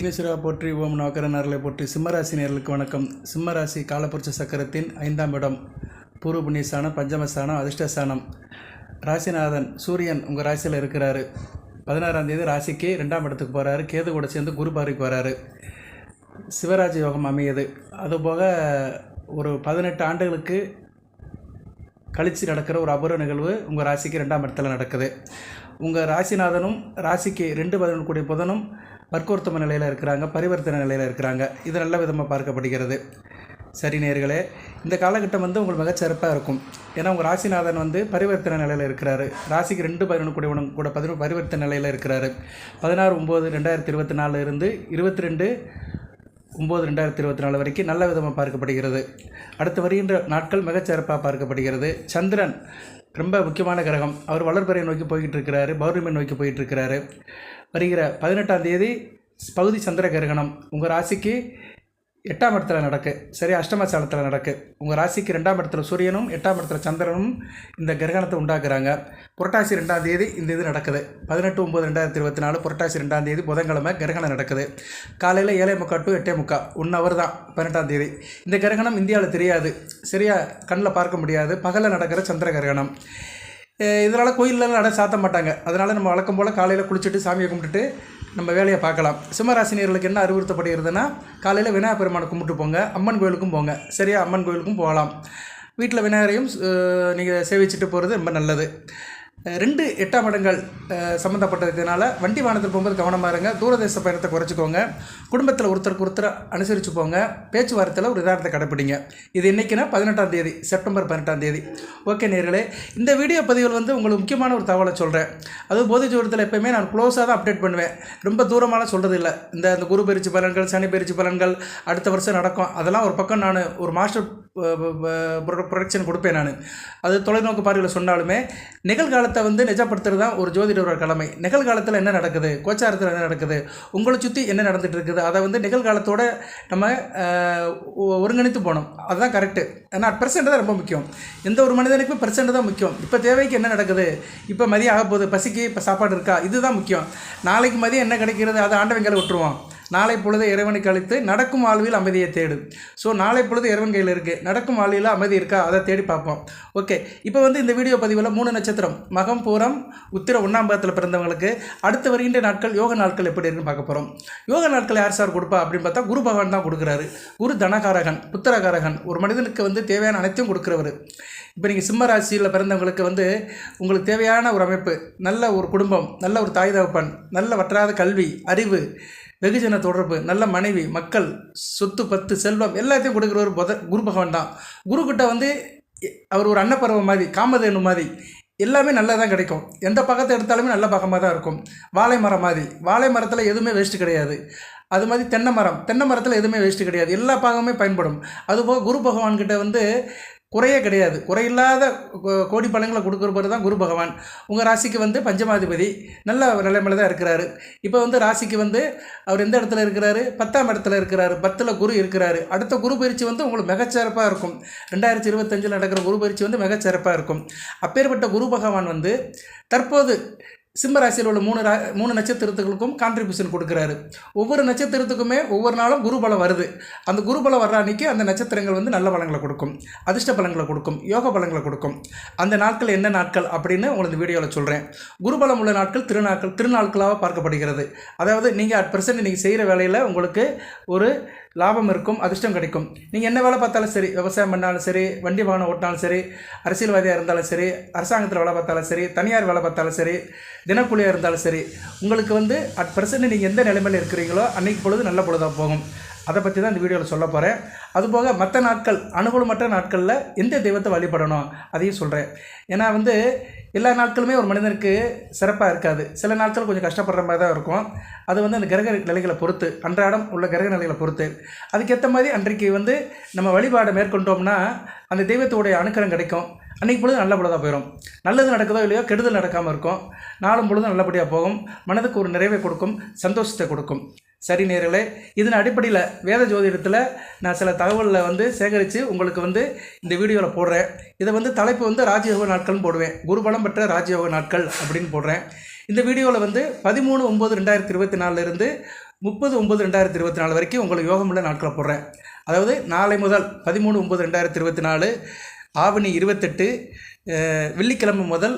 விக்னேஸ்வரா போற்றி ஓம் நவக்கரன் அருளை போற்றி சிம்மராசி நேர்களுக்கு வணக்கம். சிம்மராசி காலப்புரட்சி சக்கரத்தின் ஐந்தாம் இடம் பூர்வ புண்ணியஸ்தானம் பஞ்சமஸ்தானம் அதிர்ஷ்டஸ்தானம். ராசிநாதன் சூரியன் உங்கள் ராசியில் இருக்கிறாரு. பதினாறாம் தேதி ராசிக்கு ரெண்டாம் இடத்துக்கு போகிறாரு கேது கூட சேர்ந்து குரு பார்வைக்கு வராரு. சிவராஜ யோகம் அமையுது. அதுபோக ஒரு பதினெட்டு ஆண்டுகளுக்கு கழித்து நடக்கிற ஒரு அபூர்வ நிகழ்வு உங்கள் ராசிக்கு ரெண்டாம் இடத்துல நடக்குது. உங்கள் ராசிநாதனும் ராசிக்கு ரெண்டு பதினொன்று கூடிய புதனும் வர்க்கோர்த்தம நிலையில் இருக்கிறாங்க பரிவர்த்தனை நிலையில் இருக்கிறாங்க. இது நல்ல விதமாக பார்க்கப்படுகிறது. சரி நேர்களே இந்த காலகட்டம் வந்து உங்களுக்கு மிகச்சிறப்பாக இருக்கும். ஏன்னா உங்கள் ராசிநாதன் வந்து பரிவர்த்தனை நிலையில் இருக்கிறாரு. ராசிக்கு ரெண்டு பதினொன்று கூட உணவு கூட பதினொன்று பரிவர்த்தனை நிலையில் இருக்கிறாரு. பதினாறு ஒம்பது ரெண்டாயிரத்தி இருபத்தி நாலு இருந்து இருபத்தி ரெண்டு ஒம்பது ரெண்டாயிரத்தி இருபத்தி நாலு வரைக்கும் நல்ல விதமாக பார்க்கப்படுகிறது. அடுத்து வருகின்ற நாட்கள் மிகச்சிறப்பாக பார்க்கப்படுகிறது. சந்திரன் ரொம்ப முக்கியமான கிரகம். அவர் வளர்பிறை நோக்கி போய்கிட்டு இருக்கிறாரு பௌர்ணமி நோக்கி போயிட்டு இருக்கிறாரு வருகிற பதினெட்டாம் தேதி பகுதி சந்திர கிரகணம். உங்கள் ராசிக்கு எட்டாம் இடத்துல நடக்கு. சரி அஷ்டமசாலத்தில் நடக்கு. உங்கள் ராசிக்கு ரெண்டாம் இடத்துல சூரியனும் எட்டாம் இடத்துல சந்திரனும் இந்த கிரகணத்தை உண்டாக்குறாங்க. புரட்டாசி ரெண்டாம் தேதி இந்த இது நடக்குது. பதினெட்டு ஒம்பது ரெண்டாயிரத்தி இருபத்தி நாலு புரட்டாசி ரெண்டாம் தேதி புதன்கிழமை கிரகணம் நடக்குது. காலையில் ஏழை முக்கா டு எட்டே முக்கா ஒன் ஹவர் தான் பன்னெண்டாம் தேதி. இந்த கிரகணம் இந்தியாவில் தெரியாது. சரியா கண்ணில் பார்க்க முடியாது. பகலில் நடக்கிற சந்திர கிரகணம். இதனால் கோயிலெலாம் நட சாத்த மாட்டாங்க. அதனால் நம்ம வழக்கம் போல் காலையில் குளிச்சுட்டு சாமியை கும்பிட்டுட்டு நம்ம வேலையை பார்க்கலாம். சிம்மராசினியர்களுக்கு என்ன அறிவுறுத்தப்படுகிறதுனா காலையில் விநாயகர் பெருமானை கும்பிட்டு போங்க அம்மன் கோயிலுக்கும் போங்க. சரியா? அம்மன் கோயிலுக்கும் போகலாம். வீட்டில் விநாயகரையும் நீங்கள் சேவிச்சுட்டு போகிறது ரொம்ப நல்லது. ரெண்டு எட்டாம் இடங்கள் சம்மந்தப்பட்டதுனால வண்டி வாகனத்தில் போகும்போது கவனமாக இருங்க. தூரதேச பயணத்தை குறைச்சிக்கோங்க. குடும்பத்தில் ஒருத்தருக்கு ஒருத்தர் அனுசரித்து போங்க. பேச்சுவார்த்தையில் ஒரு உதாரணத்தை கடைப்பிடிங்க. இது என்றைக்குன்னா பதினெட்டாம் தேதி செப்டம்பர் பதினெட்டாம் தேதி. ஓகே நேர்களே இந்த வீடியோ பதிவில் வந்து உங்களுக்கு முக்கியமான ஒரு தகவலை சொல்கிறேன் அதுவும் போதை ஜோடத்தில் எப்போயுமே நான் க்ளோஸாக தான் அப்டேட் பண்ணுவேன். ரொம்ப தூரமான சொல்கிறது இல்லை இந்த இந்த குரு பயிற்சி பலன்கள் சனி பயிற்சி பலன்கள் அடுத்த வருஷம் நடக்கும். அதெல்லாம் ஒரு பக்கம் நான் ஒரு மாஸ்டர் ப்ரொடக்ஷன் கொடுப்பேன் நான். அது தொலைநோக்கு பார்வையில் சொன்னாலுமே நிகழ்காலத்தை வந்து நிஜப்படுத்துறது தான் ஒரு ஜோதிடரோட கடமை. நிகழ்காலத்தில் என்ன நடக்குது? கோச்சாரத்தில் என்ன நடக்குது? உங்களை சுற்றி என்ன நடந்துகிட்டு இருக்குது? அதை வந்து நிகழ்காலத்தோட நம்ம ஒருங்கிணைத்து போகணும். அதுதான் கரெக்டு ஏன்னா பெர்சென்ட் தான் ரொம்ப முக்கியம். எந்த ஒரு மனிதனுக்குமே பெர்சென்ட் தான் முக்கியம். இப்போ தேவைக்கு என்ன நடக்குது? இப்போ மதியம் ஆக போகுது பசிக்கு இப்போ சாப்பாடு இருக்கா? இதுதான் முக்கியம். நாளைக்கு மதியம் என்ன கிடைக்கிறது? அதை ஆண்டவங்களை விட்டுருவோம் நாளை பொழுது இறைவனை கழித்து நடக்கும் வாழ்வில் அமைதியை தேடு. ஸோ நாளை பொழுது இறைவன் கையில் இருக்குது நடக்கும் வாழ்வில் அமைதி இருக்கா? அதை தேடி பார்ப்போம். ஓகே இப்போ வந்து இந்த வீடியோ பதிவில் மூணு நட்சத்திரம். மகம் பூரம் உத்திர ஒன்றாம் பாதத்தில் பிறந்தவங்களுக்கு அடுத்து வருகின்ற நாட்கள் யோக நாட்கள் எப்படி இருக்குன்னு பார்க்க போகிறோம் யோக நாட்கள் யார் சார் கொடுப்பா? அப்படின்னு பார்த்தா குரு பகவான் தான் கொடுக்குறாரு. குரு தனகாரகன் புத்திரகாரகன். ஒரு மனிதனுக்கு வந்து தேவையான அனைத்தையும் கொடுக்குறவர். இப்போ நீங்கள் சிம்ம ராசியில் பிறந்தவங்களுக்கு வந்து உங்களுக்கு தேவையான ஒரு அமைப்பு நல்ல ஒரு குடும்பம் நல்ல ஒரு தாய் தகப்பன் நல்ல வற்றாத கல்வி அறிவு வெகுஜன தொடர்பு நல்ல மனைவி மக்கள் சொத்து பத்து செல்வம் எல்லாத்தையும் கொடுக்குறவர் புத குரு பகவான் தான். குருக்கிட்ட வந்து அவர் ஒரு அன்னப்பறவை மாதிரி காமதேனு மாதிரி எல்லாமே நல்லா தான் கிடைக்கும். எந்த பக்கத்தை எடுத்தாலுமே நல்ல பக்கமாக தான் இருக்கும். வாழை மரம் மாதிரி வாழை மரத்தில் எதுவுமே வேஸ்ட்டு கிடையாது. அது மாதிரி தென்னை மரம் தென்னை மரத்தில் எதுவுமே வேஸ்ட்டு கிடையாது. எல்லா பாகமே பயன்படும். அதுபோக குரு பகவான்கிட்ட வந்து குறையே கிடையாது. குறையில்லாத கோடி பலன்களை கொடுக்குறவர் தான் குரு பகவான். உங்கள் ராசிக்கு வந்து பஞ்சமாதிபதி. நல்ல நிலைமையில் தான் இருக்கிறாரு. இப்போ வந்து ராசிக்கு வந்து அவர் எந்த இடத்துல இருக்கிறாரு? பத்தாம் இடத்துல இருக்கிறாரு. பத்தில் குரு இருக்கிறாரு. அடுத்த குரு பயிற்சி வந்து உங்களுக்கு மிகச்சிறப்பாக இருக்கும். ரெண்டாயிரத்தி இருபத்தஞ்சில் நடக்கிற குரு பயிற்சி வந்து மிகச்சிறப்பாக இருக்கும். அப்பேற்பட்ட குரு பகவான் வந்து தற்போது சிம்ம ராசியில் உள்ள மூணு ரா மூணு நட்சத்திரத்துகளுக்கும் கான்ட்ரிபியூஷன் கொடுக்குறாரு. ஒவ்வொரு நட்சத்திரத்துக்குமே ஒவ்வொரு நாளும் குரு பலம் வருது. அந்த குரு பலம் வர்ற அன்றைக்கி அந்த நட்சத்திரங்கள் வந்து நல்ல பலங்களை கொடுக்கும். அதிர்ஷ்ட பலங்களை கொடுக்கும். யோக பலங்களை கொடுக்கும். அந்த நாட்கள் என்ன நாட்கள் அப்படின்னு உங்களுக்கு வீடியோவில் சொல்கிறேன் குருபலம் உள்ள நாட்கள் திருநாட்கள் திருநாட்களாக பார்க்கப்படுகிறது. அதாவது நீங்கள் அட் ப்ரெசென்ட் நீங்கள் செய்கிற வேலையில் உங்களுக்கு ஒரு லாபம் இருக்கும் அதிர்ஷ்டம் கிடைக்கும். நீங்கள் என்ன வேலை பார்த்தாலும் சரி விவசாயம் பண்ணாலும் சரி வண்டி வாகனம் ஓட்டினாலும் சரி அரசியல்வாதியாக இருந்தாலும் சரி அரசாங்கத்தில் வேலை பார்த்தாலும் சரி தனியார் வேலை பார்த்தாலும் சரி தினக்கூலியாக இருந்தாலும் சரி உங்களுக்கு வந்து அட் பிரசன்ட் நீங்கள் எந்த நிலைமையில் இருக்கிறீங்களோ அன்றைக்கு பொழுது நல்ல பொழுதாக போகும். அதை பற்றி தான் இந்த வீடியோவில் சொல்ல போகிறேன் அதுபோக மற்ற நாட்கள் அனுகூலமற்ற நாட்களில் எந்த தெய்வத்தை வழிபடணும்? அதையும் சொல்கிறேன் ஏன்னா வந்து எல்லா நாட்களுமே ஒரு மனிதனுக்கு சிறப்பாக இருக்காது. சில நாட்கள் கொஞ்சம் கஷ்டப்படுற மாதிரி தான் இருக்கும். அது வந்து அந்த கிரக நிலைகளை பொறுத்து அன்றாடம் உள்ள கிரக நிலைகளை பொறுத்து. அதுக்கேற்ற மாதிரி அன்றைக்கு வந்து நம்ம வழிபாடை மேற்கொண்டோம்னா அந்த தெய்வத்தோடைய அணுக்கரம் கிடைக்கும். அன்றைக்கு பொழுது நல்ல பொழுதாக போயிடும் நல்லது நடக்குதோ இல்லையோ கெடுதல் நடக்காமல் இருக்கும். நாளும் பொழுதும் நல்லபடியாக போகும். மனதுக்கு ஒரு நிறைவை கொடுக்கும். சந்தோஷத்தை கொடுக்கும். சரி நேர்களே இதன் அடிப்படையில் வேத ஜோதிடத்தில் நான் சில தகவலில் வந்து சேகரித்து உங்களுக்கு வந்து இந்த வீடியோவில் போடுறேன். இதை வந்து தலைப்பு வந்து ராஜயோக நாட்கள்னு போடுவேன். குருபலம் பெற்ற ராஜயோக நாட்கள் அப்படின்னு போடுறேன். இந்த வீடியோவில் வந்து பதிமூணு ஒம்பது ரெண்டாயிரத்தி இருபத்தி நாலுலேருந்து முப்பது ஒம்பது ரெண்டாயிரத்தி இருபத்தி நாலு வரைக்கும் உங்களுக்கு யோகமுள்ள நாட்களை போடுறேன். அதாவது நாளை முதல் பதிமூணு ஒம்பது ரெண்டாயிரத்தி இருபத்தி நாலு ஆவணி இருபத்தெட்டு வெள்ளிக்கிழமை முதல்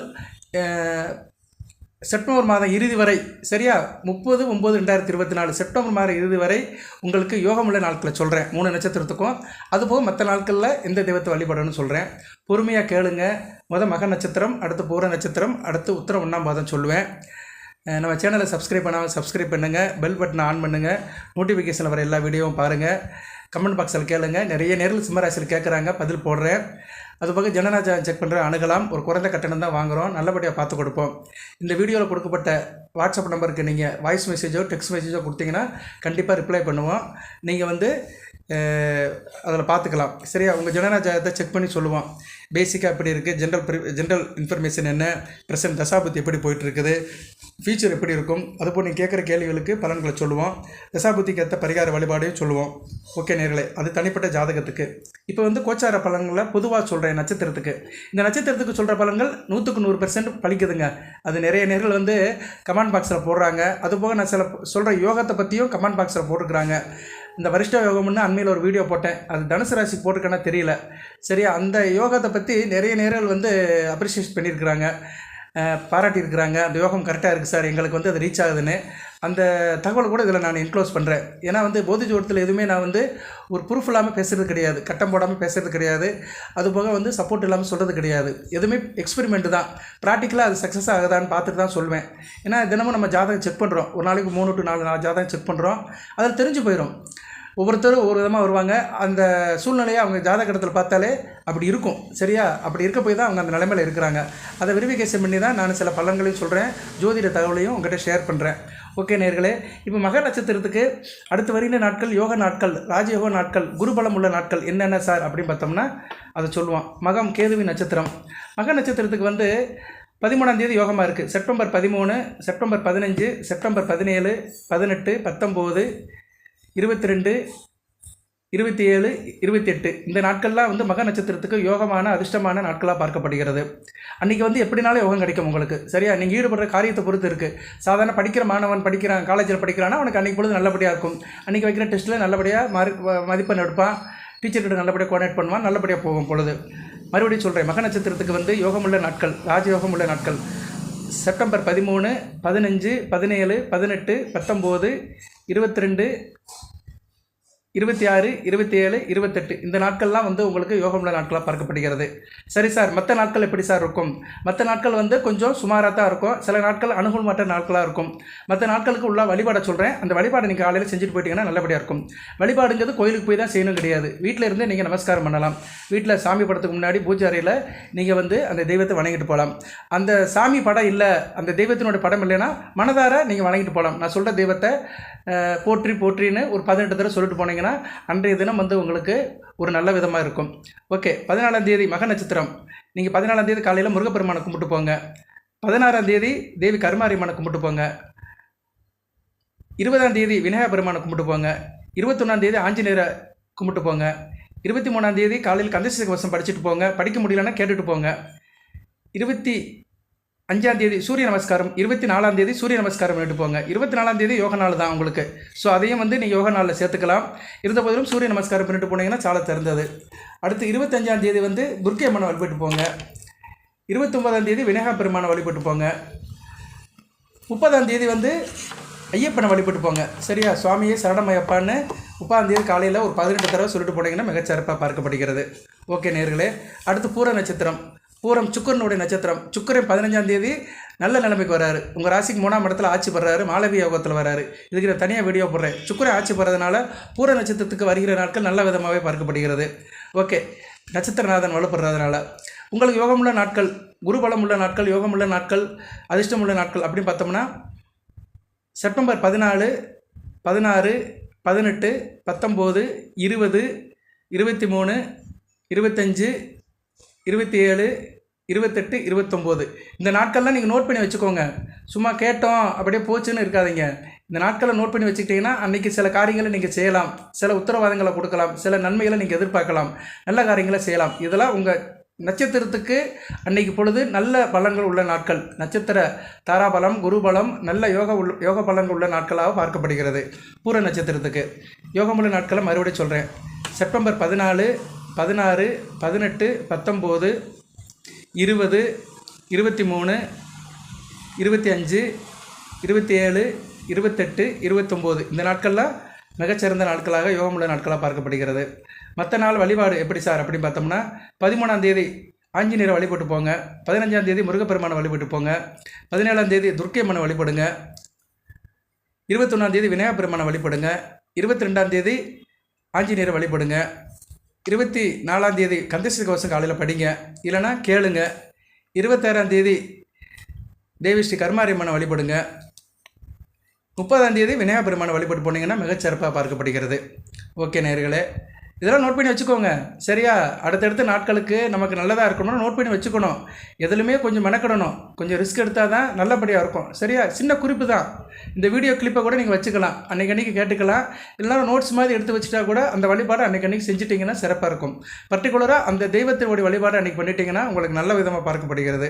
செப்டம்பர் மாதம் இறுதி வரை சரியா? முப்பது ஒம்பது ரெண்டாயிரத்தி இருபத்தி நாலு செப்டம்பர் மாதம் இறுதி வரை உங்களுக்கு யோகமுள்ள நாட்களை சொல்கிறேன் மூணு நட்சத்திரத்துக்கும். அதுபோக மற்ற நாட்களில் எந்த தெய்வத்தை வழிபடணும்னு சொல்கிறேன் பொறுமையாக கேளுங்க. முதல் மக நட்சத்திரம் அடுத்து பூர நட்சத்திரம் அடுத்து உத்தரம் ஒன்றாம் பாதம் சொல்லுவேன். நம்ம சேனலை சப்ஸ்கிரைப் பண்ணாமல் சப்ஸ்கிரைப் பண்ணுங்கள் பெல் பட்டனை ஆன் பண்ணுங்கள் நோட்டிஃபிகேஷன் வர எல்லா வீடியோவும் பாருங்கள் கமெண்ட் பாக்ஸில் கேளுங்கள் நிறைய நேரில் சிம்மராசியில் கேட்குறாங்க பதில் போடுறேன். அது போக ஜனநாஜா செக் பண்ணுற அணுகலாம். ஒரு குறைந்த கட்டணம் தான் வாங்குகிறோம் நல்லபடியாக பார்த்து கொடுப்போம். இந்த வீடியோவில் கொடுக்கப்பட்ட வாட்ஸ்அப் நம்பருக்கு நீங்கள் வாய்ஸ் மெசேஜோ டெக்ஸ்ட் மெசேஜோ கொடுத்தீங்கன்னா கண்டிப்பாக ரிப்ளை பண்ணுவோம். நீங்கள் வந்து அதில் பார்த்துக்கலாம். சரியா? உங்கள் ஜனநாயகத்தை செக் பண்ணி சொல்லுவான். பேசிக்காக எப்படி இருக்குது ஜென்ரல் ஜென்ரல் இன்ஃபர்மேஷன் என்ன? ப்ரெசன்ட் தசாபுத்தி எப்படி போயிட்டுருக்குது? ஃபியூச்சர் எப்படி இருக்கும்? அதுபோல் நீங்கள் கேட்குற கேள்விகளுக்கு பலன்களை சொல்லுவோம் தசாபுத்திக்கு ஏற்ற பரிகார வழிபாடையும் சொல்லுவோம் ஓகே நேர்களே அது தனிப்பட்ட ஜாதகத்துக்கு. இப்போ வந்து கோச்சார பலன்களை பொதுவாக சொல்கிறேன் நட்சத்திரத்துக்கு. இந்த நட்சத்திரத்துக்கு சொல்கிற பலன்கள் நூற்றுக்கு நூறு பெர்சன்ட் பலிக்குதுங்க அது நிறைய நேர்கள் வந்து கமெண்ட் பாக்ஸில் போடுறாங்க. அதுபோக நான் சில சொல்கிற யோகத்தை பற்றியும் கமெண்ட் பாக்ஸில் போட்டிருக்கிறாங்க. இந்த வரிஷ்ட யோகம்னு அண்மையில் ஒரு வீடியோ போட்டேன். அது தனுசு ராசிக்கு போட்டிருக்கேன்னா தெரியல. சரியா அந்த யோகத்தை பற்றி நிறைய நேரங்கள் வந்து அப்ரிஷியேட் பண்ணியிருக்கிறாங்க. பாராட்டியிருக்கிறாங்க. அந்த யோகம் கரெக்டாக இருக்குது சார். எங்களுக்கு வந்து அது ரீச் ஆகுதுன்னு. அந்த தகவல் கூட இதில் நான் என்க்ளோஸ் பண்ணுறேன் ஏன்னா வந்து போதி ஜோடத்தில் எதுவுமே நான் வந்து ஒரு ப்ரூஃப் இல்லாமல் பேசுகிறது கிடையாது. கட்டம் போடாமல் பேசுறது கிடையாது. அதுபோக வந்து சப்போர்ட் இல்லாமல் சொல்கிறது கிடையாது. எதுவுமே எக்ஸ்பெரிமெண்ட் தான். ப்ராக்டிக்கலாக அது சக்ஸஸ் ஆகுதான்னு பார்த்துட்டு தான் சொல்வேன். ஏன்னா தினமும் நம்ம ஜாதகம் செக் பண்ணுறோம் ஒரு நாளைக்கு மூணு டு நாலு நாலு ஜாதகம் செக் பண்ணுறோம் அதில் தெரிஞ்சு போயிடும் ஒவ்வொருத்தரும் ஒரு விதமாக வருவாங்க. அந்த சூழ்நிலையை அவங்க ஜாதகத்தில் பார்த்தாலே அப்படி இருக்கும். சரியா? அப்படி இருக்க போய் தான் அவங்க அந்த நிலைமையில் இருக்கிறாங்க. அதை வெரிஃபிகேஷன் பண்ணி தான் நான் சில பலன்களையும் சொல்கிறேன் ஜோதிட தகவலையும் உங்கள்கிட்ட ஷேர் பண்ணுறேன் ஓகே நேர்களே இப்போ மக நட்சத்திரத்துக்கு அடுத்து வருகிற நாட்கள் யோக நாட்கள் ராஜயோக நாட்கள் குருபலம் உள்ள நாட்கள் என்னென்ன சார் அப்படின்னு பார்த்தோம்னா அதை சொல்லுவான். மகம் கேதுவி நட்சத்திரம். மக நட்சத்திரத்துக்கு வந்து பதிமூணாம் தேதி யோகமாக இருக்குது செப்டம்பர் பதிமூணு செப்டம்பர் பதினஞ்சு செப்டம்பர் பதினேழு பதினெட்டு பத்தொம்போது இருபத்தி ரெண்டு இருபத்தி ஏழு இருபத்தி எட்டு இந்த நாட்கள்லாம் வந்து மக நட்சத்திரத்துக்கு யோகமான அதிர்ஷ்டமான நாட்களாக பார்க்கப்படுகிறது. அன்றைக்கி வந்து எப்படினாலும் யோகம் கிடைக்கும் உங்களுக்கு. சரியா? நீங்கள் ஈடுபடுற காரியத்தை பொறுத்து இருக்குது சாதாரண படிக்கிற மாணவன் படிக்கிறான் காலேஜில் படிக்கிறான்னா அவனுக்கு அன்றைக்கி பொழுது நல்லபடியாக இருக்கும். அன்றைக்கி வைக்கிற டெஸ்ட்டில் நல்லபடியாக மார்க் மதிப்பெண் எடுப்பான். டீச்சர்கிட்ட நல்லபடியாக கோஆர்டினேட் பண்ணுவான் நல்லபடியாக போகும் பொழுது. மறுபடியும் சொல்கிறேன் மக நட்சத்திரத்துக்கு வந்து யோகமுள்ள நாட்கள் ராஜயோகமுள்ள நாட்கள். செப்டம்பர் பதிமூணு பதினஞ்சு பதினேழு பதினெட்டு பத்தொம்போது இருபத்தி ரெண்டு இருபத்தி ஆறு இருபத்தி ஏழு இருபத்தெட்டு. இந்த நாட்கள்லாம் வந்து உங்களுக்கு யோகமுள்ள நாட்களாக பார்க்கப்படுகிறது. சரி சார் மற்ற நாட்கள் எப்படி சார் இருக்கும்? மற்ற நாட்கள் வந்து கொஞ்சம் சுமாராக தான் இருக்கும். சில நாட்கள் அணுகுமற்ற நாட்களாக இருக்கும். மற்ற நாட்களுக்கு உள்ள வழிபாடை சொல்கிறேன் அந்த வழிபாடை நீங்கள் காலையில் செஞ்சுட்டு போயிட்டீங்கன்னா நல்லபடியாக இருக்கும். வழிபாடுங்கிறது கோயிலுக்கு போய் தான் செய்யணும் கிடையாது. வீட்டில் இருந்து நீங்கள் நமஸ்காரம் பண்ணலாம். வீட்டில் சாமி படத்துக்கு முன்னாடி பூஜை அறையில் நீங்கள் வந்து அந்த தெய்வத்தை வணங்கிட்டு போகலாம். அந்த சாமி படம் இல்லை அந்த தெய்வத்தினோட படம் இல்லைன்னா மனதார நீங்கள் வணங்கிட்டு போகலாம். நான் சொல்கிற தெய்வத்தை போற்றி போற்றின்னு ஒரு பதினெட்டு தடவை சொல்லிட்டு போனீங்கன்னா அன்றைய தினம் வந்து உங்களுக்கு ஒரு நல்ல விதமாக இருக்கும். ஓகே பதினாலாம் தேதி மக நட்சத்திரம். நீங்கள் பதினாலாம் தேதி காலையில் முருகப்பெருமானை கும்பிட்டு போங்க. பதினாறாம் தேதி தேவி கருமாரியம்மனை கும்பிட்டு போங்க. இருபதாம் தேதி விநாயகர் பெருமானை கும்பிட்டு போங்க. இருபத்தொன்னாம் தேதி ஆஞ்சநேயரை கும்பிட்டு போங்க. இருபத்தி மூணாம் தேதி காலையில் கந்தசேக கவசம் படிச்சுட்டு போங்க. படிக்க முடியலன்னா கேட்டுட்டு போங்க. இருபத்தி அஞ்சாம் தேதி சூரிய நமஸ்காரம் இருபத்தி நாலாம் தேதி சூரிய நமஸ்காரம் பண்ணிட்டு போங்க. இருபத்தி நாலாம் தேதி யோக நாள் தான் உங்களுக்கு. ஸோ அதையும் வந்து நீங்கள் யோக நாளில் சேர்த்துக்கலாம். இருந்த போதிலும் சூரிய நமஸ்காரம் பண்ணிட்டு போனீங்கன்னா சாலை திறந்தது. அடுத்து இருபத்தஞ்சாம் தேதி வந்து துர்க்கை அம்மனை வழிபட்டு போங்க. இருபத்தொம்பதாம் தேதி விநாயகா பெருமானை வழிபட்டு போங்க. முப்பதாம் தேதி வந்து ஐயப்பனை வழிபட்டு போங்க. சரியா? சுவாமியே சரணமையப்பான்னு முப்பதாம் தேதி காலையில் ஒரு பதினெட்டு தடவை சொல்லிட்டு போனீங்கன்னா மிகச்சிறப்பாக பார்க்கப்படுகிறது. ஓகே நேர்களே அடுத்து பூர நட்சத்திரம். பூரம் சுக்கரனுடைய நட்சத்திரம். சுக்கரன் பதினஞ்சாம் தேதி நல்ல நிலைமைக்கு வராரு. உங்கள் ராசிக்கு மூணாம் இடத்துல ஆட்சி பெறாரு மாலவி யோகத்தில் வராரு. இதுக்கு நான் தனியாக வீடியோ போடுறேன். சுக்கரன் ஆட்சி பெறதுனால பூர நட்சத்திரத்துக்கு வருகிற நாட்கள் நல்ல விதமாகவே பார்க்கப்படுகிறது. ஓகே. நட்சத்திரநாதன் வலுப்படுறதுனால. உங்களுக்கு யோகமுள்ள நாட்கள் குரு குலம் உள்ள நாட்கள் யோகமுள்ள நாட்கள் அதிர்ஷ்டமுள்ள நாட்கள் அப்படின்னு பார்த்தோம்னா செப்டம்பர் பதினாலு பதினாறு பதினெட்டு பத்தொம்போது இருபது இருபத்தி மூணு இருபத்தஞ்சு இருபத்தி ஏழு இருபத்தெட்டு இருபத்தொம்போது. இந்த நாட்கள்லாம் நீங்கள் நோட் பண்ணி வச்சுக்கோங்க. சும்மா கேட்டோம் அப்படியே போச்சுன்னு இருக்காதீங்க. இந்த நாட்களை நோட் பண்ணி வச்சுக்கிட்டிங்கன்னா அன்றைக்கி சில காரியங்களை நீங்கள் செய்யலாம். சில உத்தரவாதங்களை கொடுக்கலாம். சில நன்மைகளை நீங்கள் எதிர்பார்க்கலாம். நல்ல காரியங்களை செய்யலாம். இதெல்லாம் உங்கள் நட்சத்திரத்துக்கு அன்னைக்கு பொழுது நல்ல பலன்கள் உள்ள நாட்கள். நட்சத்திர தாராபலம் குருபலம் நல்ல யோக உள்ள யோக பலன்கள் உள்ள நாட்களாக பார்க்கப்படுகிறது. பூர நட்சத்திரத்துக்கு. யோகமுள்ள நாட்களை மறுபடியும் சொல்கிறேன் செப்டம்பர் பதினாலு பதினாறு பதினெட்டு பத்தொம்போது இருபது இருபத்தி மூணு இருபத்தி அஞ்சு இருபத்தி ஏழு இருபத்தெட்டு இருபத்தொம்போது. இந்த நாட்கள்லாம் மிகச்சிறந்த நாட்களாக யோகமுள்ள நாட்களாக பார்க்கப்படுகிறது. மற்ற நாள் வழிபாடு எப்படி சார் அப்படின்னு பார்த்தோம்னா பதிமூணாம் தேதி ஆஞ்சநேயரை வழிபட்டு போங்க. பதினஞ்சாம் தேதி முருகப்பெருமானை வழிபட்டு போங்க. பதினேழாம் தேதி துர்க்கையம்மனை வழிபடுங்க. இருபத்தொன்னாம் தேதி விநாயகப் பெருமானை வழிபடுங்க. இருபத்தி ரெண்டாம் தேதி ஆஞ்சநேயரை வழிபடுங்க. இருபத்தி நாலாம் தேதி கந்தசஷ்டி கவசம் காலையில் படிங்க. இல்லைன்னா கேளுங்க. இருபத்தாறாம் தேதி தேவி ஸ்ரீ கர்மாரியம்மனை வழிபடுங்க. முப்பதாம் தேதி விநாயகர் பெருமானை வழிபட்டு போனீங்கன்னா மிகச்சிறப்பாக பார்க்கப்படுகிறது. ஓகே நேர்களே இதெல்லாம் நோட் பண்ணி வச்சுக்கோங்க. சரியா? அடுத்தடுத்த நாட்களுக்கு நமக்கு நல்லதாக இருக்கணும் நோட் பண்ணி வச்சுக்கணும். எதுலையுமே கொஞ்சம் மெனக்கிடணும். கொஞ்சம் ரிஸ்க் எடுத்தால் தான் நல்லபடியாக இருக்கும். சரியா? சின்ன குறிப்பு தான். இந்த வீடியோ கிளிப்பை கூட நீங்கள் வச்சுக்கலாம். அன்றைக்கி அன்றைக்கி கேட்டுக்கலாம். இல்லைனா நோட்ஸ் மாதிரி எடுத்து வச்சுட்டா கூட அந்த வழிபாடு அன்றைக்கி அன்றைக்கி செஞ்சிட்டிங்கன்னா சிறப்பாக இருக்கும். பர்டிகுலராக அந்த தெய்வத்தினுடைய வழிபாடு அன்றைக்கி பண்ணிட்டீங்கன்னா உங்களுக்கு நல்ல விதமாக பார்க்கப்படுகிறது.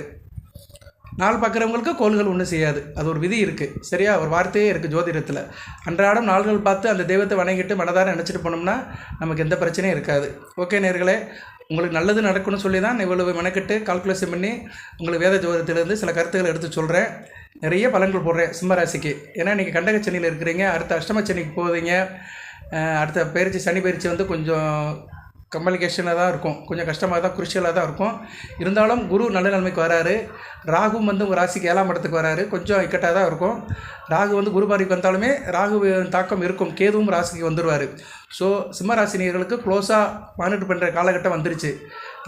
நாள் பார்க்குறவங்களுக்கு கோள்கள் ஒன்றும் செய்யாது. அது ஒரு விதி இருக்குது சரியா? ஒரு வார்த்தையே இருக்குது ஜோதிடத்தில். அன்றாடம் நாள்கள் பார்த்து அந்த தெய்வத்தை வணங்கிட்டு மனதார நினச்சிட்டு போனோம்னா நமக்கு எந்த பிரச்சனையும் இருக்காது. ஓகே நேர்களே உங்களுக்கு நல்லது நடக்கணும்னு சொல்லி தான் இவ்வளவு மெனக்கெட்டு கால்குலேஷன் பண்ணி உங்களுக்கு வேத ஜோதிடத்திலேருந்து சில கருத்துக்களை எடுத்து சொல்கிறேன் நிறைய பலன்கள் போடுறேன் சிம்மராசிக்கு. ஏன்னா நீங்கள் கண்டகச்சனியில் இருக்கிறீங்க. அடுத்த அஷ்டம சென்னைக்கு போவீங்க. அடுத்த பயிற்சி சனி பயிற்சி வந்து கொஞ்சம் கம்யூனிகேஷனாக தான் இருக்கும். கொஞ்சம் கஷ்டமாக தான் குருஷியலாக தான் இருக்கும். இருந்தாலும் குரு நல்ல நிலைமைக்கு வராரு. ராகு வந்து உங்கள் ராசிக்கு ஏழாம் இடத்துக்கு வராரு. கொஞ்சம் இக்கட்டாக தான் இருக்கும். ராகு வந்து குரு பாரிக்கு வந்தாலுமே ராகு தாக்கம் இருக்கும். கேதுவும் ராசிக்கு வந்துடுவார் ஸோ சிம்மராசினியர்களுக்கு க்ளோஸாக மானிட்டர் பண்ணுற காலகட்டம் வந்துருச்சு.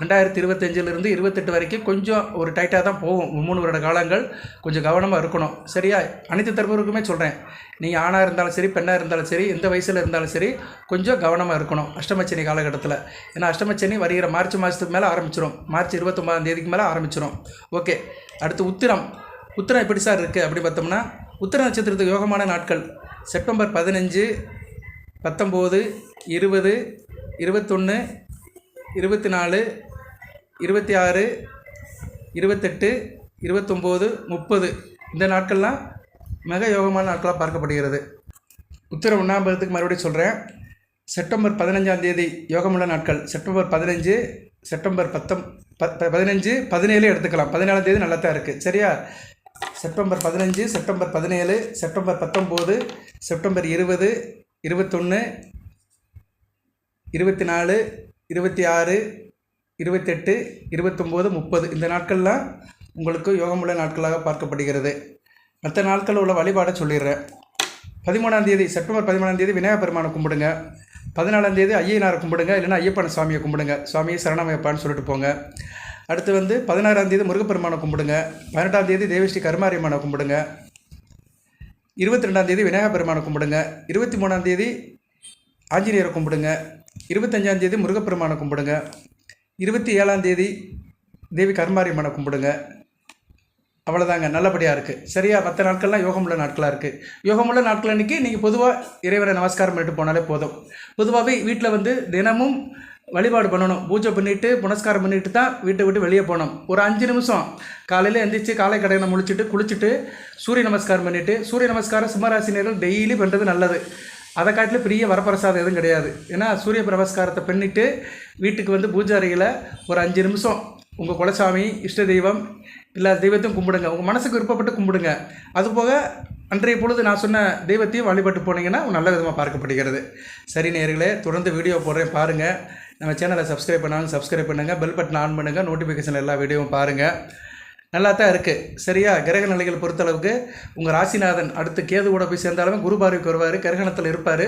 ரெண்டாயிரத்தி இருபத்தஞ்சிலிருந்து இருபத்தெட்டு வரைக்கும் கொஞ்சம் ஒரு டைட்டாக தான் போகும். மூணு வருட காலங்கள் கொஞ்சம் கவனமாக இருக்கணும். சரியா? அனைத்து தரப்பினருக்குமே சொல்கிறேன் நீங்கள் ஆணாக இருந்தாலும் சரி பெண்ணாக இருந்தாலும் சரி எந்த வயசில் இருந்தாலும் சரி கொஞ்சம் கவனமாக இருக்கணும் அஷ்டமச்சனி காலகட்டத்தில். ஏன்னா அஷ்டமச்சனி வருகிற மார்ச் மாதத்துக்கு மேலே ஆரம்பிச்சிடும் மார்ச் இருபத்தொம்பதாம் தேதிக்கு மேலே ஆரம்பிச்சிடும் ஓகே. அடுத்து உத்திரம். உத்திரம் எப்படி சார் இருக்குது அப்படி பார்த்தோம்னா உத்திர நட்சத்திரத்துக்கு யோகமான நாட்கள். செப்டம்பர் பதினஞ்சு பத்தொம்போது இருபது இருபத்தொன்று இருபத்தி நாலு இருபத்தி ஆறு இருபத்தெட்டு இருபத்தொம்போது முப்பது. இந்த நாட்கள்லாம் மிக யோகமான நாட்களாக பார்க்கப்படுகிறது. உத்தர உண்ணாம்பகத்துக்கு மறுபடியும் சொல்கிறேன் செப்டம்பர் பதினஞ்சாம் தேதி யோகமுள்ள நாட்கள். செப்டம்பர் பதினஞ்சு செப்டம்பர் பத்தம் ப- பதினஞ்சு பதினேழு எடுத்துக்கலாம். பதினேழாம் தேதி நல்லா தான் இருக்குது சரியா? செப்டம்பர் பதினஞ்சு செப்டம்பர் பதினேழு செப்டம்பர் பத்தொம்போது செப்டம்பர் இருபது இருபத்தொன்று இருபத்தி நாலு இருபத்தி ஆறு இருபத்தெட்டு இருபத்தொம்போது முப்பது. இந்த நாட்கள்லாம் உங்களுக்கு யோகமுள்ள நாட்களாக பார்க்கப்படுகிறது. மற்ற நாட்களில் உள்ள வழிபாடை சொல்லிடுறேன். பதிமூணாம் தேதி செப்டம்பர் பதிமூணாம் தேதி விநாயகர் பெருமானை கும்பிடுங்க. பதினாலாம் தேதி ஐயனாரை கும்பிடுங்க இல்லைன்னா ஐயப்பன் சுவாமியை கும்பிடுங்க. சுவாமியை சரணமையப்பான்னு சொல்லிட்டு போங்க. அடுத்து வந்து பதினாறாம் தேதி முருகப்பெருமானை கும்பிடுங்க. பதினெட்டாம் தேதி தேவிஸ்ரீ கருமாரியம்மனை கும்பிடுங்க. இருபத்தி ரெண்டாம் தேதி விநாயகர் பெருமானை கும்பிடுங்க. இருபத்தி மூணாம் தேதி ஆஞ்சநேயரை கும்பிடுங்க. இருபத்தஞ்சாம் தேதி முருகப்பெருமானை கும்பிடுங்க. இருபத்தி ஏழாம் தேதி தேவி கருமாரியம்மனை கும்பிடுங்க. அவ்வளோதாங்க நல்லபடியாக இருக்குது சரியா மற்ற நாட்கள்லாம் யோகமுள்ள நாட்களாக இருக்குது யோகமுள்ள நாட்கள் அன்றைக்கி நீங்கள் பொதுவாக இறைவனை நமஸ்காரம் பண்ணிட்டு போனாலே போதும். பொதுவாகவே வீட்டில் வந்து தினமும் வழிபாடு பண்ணணும். பூஜை பண்ணிவிட்டு புனஸ்காரம் பண்ணிவிட்டு தான் வீட்டை விட்டு வெளியே போகணும். ஒரு அஞ்சு நிமிஷம் காலையில் எந்திரிச்சு காலை கடையை முழிச்சிட்டு குளிச்சுட்டு சூரிய நமஸ்காரம் பண்ணிவிட்டு சூரிய நமஸ்காரம் சிம்மராசினியர்கள் டெய்லி பண்ணுறது நல்லது. அதை காட்டிலும் பெரிய வரப்பிரசாதம் எதுவும் கிடையாது. ஏன்னா சூரிய பிரபஸ்காரத்தை பண்ணிட்டு வீட்டுக்கு வந்து பூஜாரிகளை ஒரு அஞ்சு நிமிஷம் உங்கள் குலசாமி இஷ்ட தெய்வம் எல்லா தெய்வத்தையும் கும்பிடுங்க. உங்கள் மனசுக்கு விருப்பப்பட்டு கும்பிடுங்க. அதுபோக அன்றைய பொழுது நான் சொன்ன தெய்வத்தையும் வழிபட்டு போனீங்கன்னா நல்ல விதமாக பார்க்கப்படுகிறது. சரி நேயர்களே தொடர்ந்து வீடியோ போடுறேன் பாருங்கள் நம்ம சேனலை சப்ஸ்கிரைப் பண்ணாலும் சப்ஸ்கிரைப் பண்ணுங்கள் பெல் பட்டன் ஆன் பண்ணுங்கள் நோட்டிஃபிகேஷன் எல்லா வீடியோவும் பாருங்கள் நல்லா தான் இருக்குது சரியா? கிரக நிலைகள் பொறுத்தளவுக்கு உங்கள் ராசிநாதன் அடுத்து கேது கூட போய் சேர்ந்தாலுமே குரு பார்வைக்கு வருவார் கிரகணத்தில் இருப்பார்.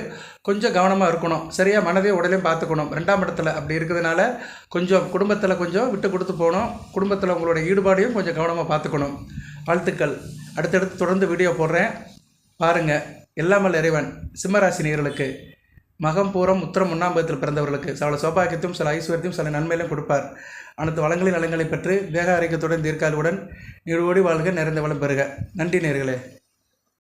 கொஞ்சம் கவனமாக இருக்கணும். சரியா? மனதையும் உடலையும் பார்த்துக்கணும். ரெண்டாம் இடத்துல அப்படி இருக்கிறதுனால கொஞ்சம் குடும்பத்தில் கொஞ்சம் விட்டு கொடுத்து போகணும். குடும்பத்தில் உங்களோட ஈடுபாடையும் கொஞ்சம் கவனமாக பார்த்துக்கணும். வாழ்த்துக்கள். அடுத்தடுத்து தொடர்ந்து வீடியோ போடுறேன். பாருங்கள் எல்லாமல் இறைவன். சிம்மராசி நேர்களுக்கு மகம் பூரம் உத்திரம் முன்னாம்பத்தில் பிறந்தவர்களுக்கு. சில சௌபாகியத்தையும் சில ஐஸ்வர்யத்தையும் சில நன்மையிலும் கொடுப்பார். அனைத்து வளங்களின் நலங்களை பெற்று தேக ஆரோக்கியத்துடன் தீர்க்காலுடன் நீடோடி வாழ்க நிறைந்த வளம் பெறுக. நன்றி நேர்களே.